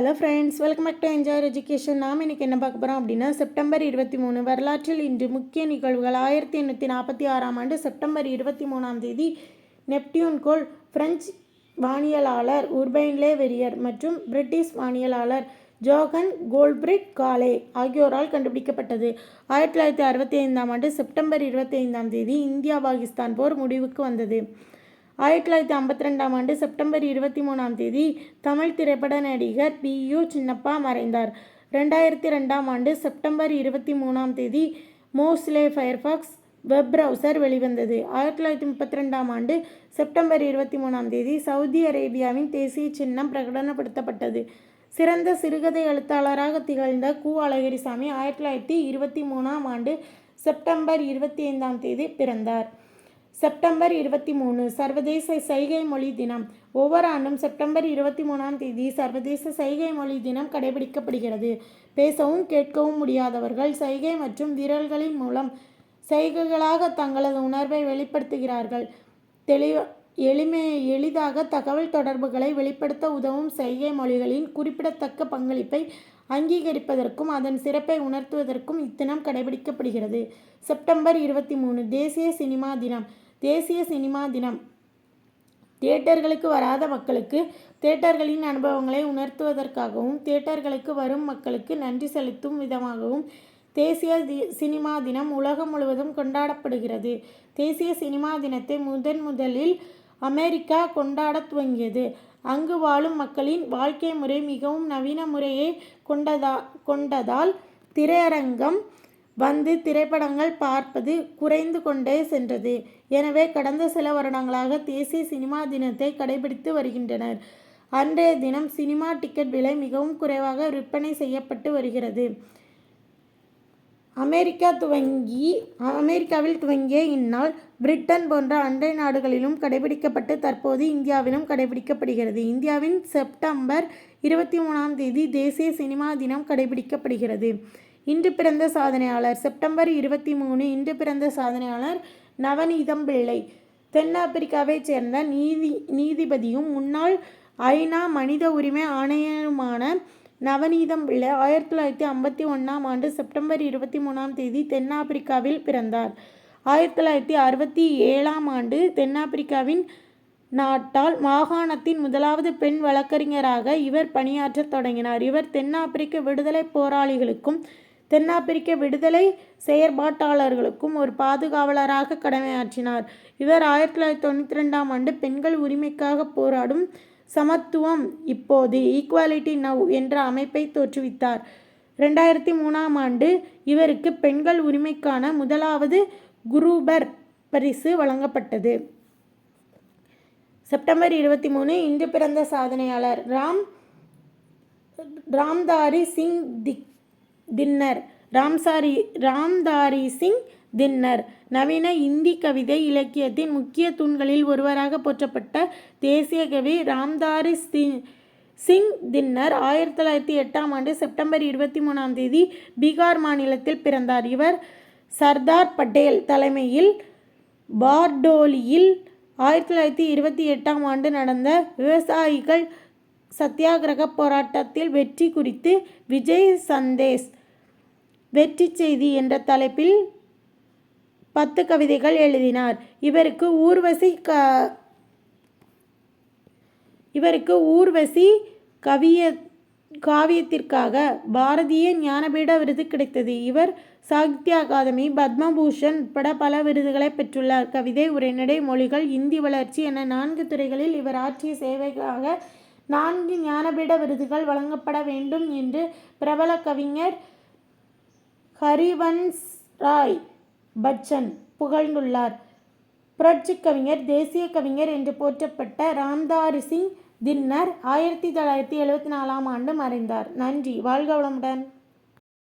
Hello friends welcome back to enjoy education நாம் இன்றைக்கி என்ன பார்க்க போகிறோம் அப்படின்னா செப்டம்பர் இருபத்தி மூணு வரலாற்றில் இன்று முக்கிய நிகழ்வுகள். ஆயிரத்தி எண்ணூற்றி நாற்பத்தி ஆறாம் ஆண்டு செப்டம்பர் இருபத்தி மூணாம் தேதி நெப்டியூன் கோல் பிரெஞ்சு வானியலாளர் உர்பைன் லே வெரியர் மற்றும் பிரிட்டிஷ் வானியலாளர் ஜோகன் கோல்பிரிட் காலே ஆகியோரால் கண்டுபிடிக்கப்பட்டது. ஆயிரத்தி தொள்ளாயிரத்தி அறுபத்தி ஐந்தாம் ஆண்டு செப்டம்பர் இருபத்தி ஐந்தாம் தேதி இந்தியா பாகிஸ்தான் போர் முடிவுக்கு வந்தது. ஆயிரத்தி தொள்ளாயிரத்தி ஐம்பத்தி ரெண்டாம் ஆண்டு செப்டம்பர் இருபத்தி மூணாம் தேதி தமிழ் திரைப்பட நடிகர் பி யு சின்னப்பா மறைந்தார். ரெண்டாயிரத்தி ரெண்டாம் ஆண்டு செப்டம்பர் இருபத்தி மூணாம் தேதி மோஸ்லே ஃபயர்ஃபாக்ஸ் வெப் ப்ரௌசர் வெளிவந்தது. ஆயிரத்தி தொள்ளாயிரத்தி முப்பத்தி ரெண்டாம் ஆண்டு செப்டம்பர் இருபத்தி மூணாம் தேதி சவுதி அரேபியாவின் தேசிய சின்னம் பிரகடனப்படுத்தப்பட்டது. சிறந்த சிறுகதை எழுத்தாளராக திகழ்ந்த கு. அழகிரிசாமி ஆயிரத்தி தொள்ளாயிரத்தி இருபத்தி மூணாம் ஆண்டு செப்டம்பர் இருபத்தி ஐந்தாம் தேதி பிறந்தார். செப்டம்பர் இருபத்தி மூணு சர்வதேச சைகை மொழி தினம். ஒவ்வொரு ஆண்டும் செப்டம்பர் இருபத்தி மூணாம் தேதி சர்வதேச சைகை மொழி தினம் கடைபிடிக்கப்படுகிறது. பேசவும் கேட்கவும் முடியாதவர்கள் சைகை மற்றும் விரல்களின் மூலம் சைகைகளாக தங்களது உணர்வை வெளிப்படுத்துகிறார்கள். தெளிவ எளிமை எளிதாக தகவல் தொடர்புகளை வெளிப்படுத்த உதவும் சைகை மொழிகளின் குறிப்பிடத்தக்க பங்களிப்பை அங்கீகரிப்பதற்கும் அதன் சிறப்பை உணர்த்துவதற்கும் இத்தினம் கடைபிடிக்கப்படுகிறது. செப்டம்பர் இருபத்தி மூணு தேசிய சினிமா தினம். தேசிய சினிமா தினம். தியேட்டர்களுக்கு வராத மக்களுக்கு தியேட்டர்களின் அனுபவங்களை உணர்த்துவதற்காகவும் தியேட்டர்களுக்கு வரும் மக்களுக்கு நன்றி செலுத்தும் விதமாகவும் தேசிய தி சினிமா தினம் உலகம் முழுவதும் கொண்டாடப்படுகிறது. தேசிய சினிமா தினத்தை முதன் முதலில் அமெரிக்கா கொண்டாடத் துவங்கியது. அங்கு வாழும் மக்களின் வாழ்க்கை முறை மிகவும் நவீன முறையை கொண்டதா கொண்டதால் திரையரங்கம் வந்து திரைப்படங்கள் பார்ப்பது குறைந்து கொண்டே சென்றது. எனவே கடந்த சில வருடங்களாக தேசிய சினிமா தினத்தை கடைபிடித்து வருகின்றனர். அன்றைய தினம் சினிமா டிக்கெட் விலை மிகவும் குறைவாக விற்பனை செய்யப்பட்டு வருகிறது. அமெரிக்கா துவங்கி அமெரிக்காவில் துவங்கிய இந்நாள் பிரிட்டன் போன்ற அண்டை நாடுகளிலும் கடைபிடிக்கப்பட்டு தற்போது இந்தியாவிலும் கடைபிடிக்கப்படுகிறது. இந்தியாவின் செப்டம்பர் இருபத்தி மூணாம் தேதி தேசிய சினிமா தினம் கடைபிடிக்கப்படுகிறது. இன்று பிறந்த சாதனையாளர். செப்டம்பர் இருபத்தி மூணு இன்று பிறந்த சாதனையாளர் நவநீதம் பிள்ளை. தென்னாப்பிரிக்காவைச் சேர்ந்த நீதி நீதிபதியும் முன்னாள் ஐநா மனித உரிமை ஆணையருமான நவநீதம் பிள்ளை ஆயிரத்தி தொள்ளாயிரத்தி ஐம்பத்தி ஒன்றாம் ஆண்டு செப்டம்பர் இருபத்தி மூணாம் தேதி தென்னாப்பிரிக்காவில் பிறந்தார். ஆயிரத்தி தொள்ளாயிரத்தி அறுபத்தி ஏழாம் ஆண்டு தென்னாப்பிரிக்காவின் நாட்டால் மாகாணத்தின் முதலாவது பெண் வழக்கறிஞராக இவர் பணியாற்றத் தொடங்கினார். இவர் தென்னாப்பிரிக்க விடுதலை போராளிகளுக்கும் தென்னாப்பிரிக்க விடுதலை செயற்பாட்டாளர்களுக்கும் ஒரு பாதுகாவலராக கடமையாற்றினார். இவர் ஆயிரத்தி தொள்ளாயிரத்தி தொண்ணூற்றி ரெண்டாம் ஆண்டு பெண்கள் உரிமைக்காக போராடும் சமத்துவம் இப்போது ஈக்குவாலிட்டி நவ் என்ற அமைப்பை தோற்றுவித்தார். ரெண்டாயிரத்தி மூணாம் ஆண்டு இவருக்கு பெண்கள் உரிமைக்கான முதலாவது குரூபர் பரிசு வழங்கப்பட்டது. செப்டம்பர் இருபத்தி மூணு இன்று பிறந்த சாதனையாளர் ராம் ராம்தாரி சிங் திக் தின்னர். ராம்சாரி ராம்தாரி சிங் தின்னர். நவீன இந்தி கவிதை இலக்கியத்தின் முக்கிய தூண்களில் ஒருவராக போற்றப்பட்ட தேசிய கவி ராம்தாரி சிங் தின்னர். ஆயிரத்தி தொள்ளாயிரத்தி எட்டாம் ஆண்டு செப்டம்பர் இருபத்தி மூணாம் தேதி பீகார் மாநிலத்தில் பிறந்தார். இவர் சர்தார் பட்டேல் தலைமையில் பார்டோலியில் ஆயிரத்தி தொள்ளாயிரத்தி இருபத்தி எட்டாம் ஆண்டு நடந்த விவசாயிகள் சத்தியாகிரக போராட்டத்தில் வெற்றி குறித்து விஜய் சந்தேஷ் வெற்றி செய்தி என்ற தலைப்பில் பத்து கவிதைகள் எழுதினார். இவருக்கு ஊர்வசி க இவருக்கு ஊர்வசி கவிய காவியத்திற்காக பாரதிய ஞானபீட விருது கிடைத்தது. இவர் சாகித்ய அகாதமி பத்மபூஷன் உட்பட பல விருதுகளை பெற்றுள்ளார். கவிதை உரைநடை மொழிகள் இந்தி வளர்ச்சி என நான்கு துறைகளில் இவர் ஆற்றிய சேவைக்காக நான்கு ஞானபீட விருதுகள் வழங்கப்பட வேண்டும் என்று பிரபல கவிஞர் ஹரிவன்ஸ் ராய் பச்சன் புகழ்ந்துள்ளார். புரட்சி கவிஞர் தேசிய கவிஞர் என்று போற்றப்பட்ட ராம்தாரி சிங் தின்னர் ஆயிரத்தி தொள்ளாயிரத்தி எழுபத்தி நாலாம் ஆண்டு மறைந்தார். நன்றி. வாழ்க வளமுடன்.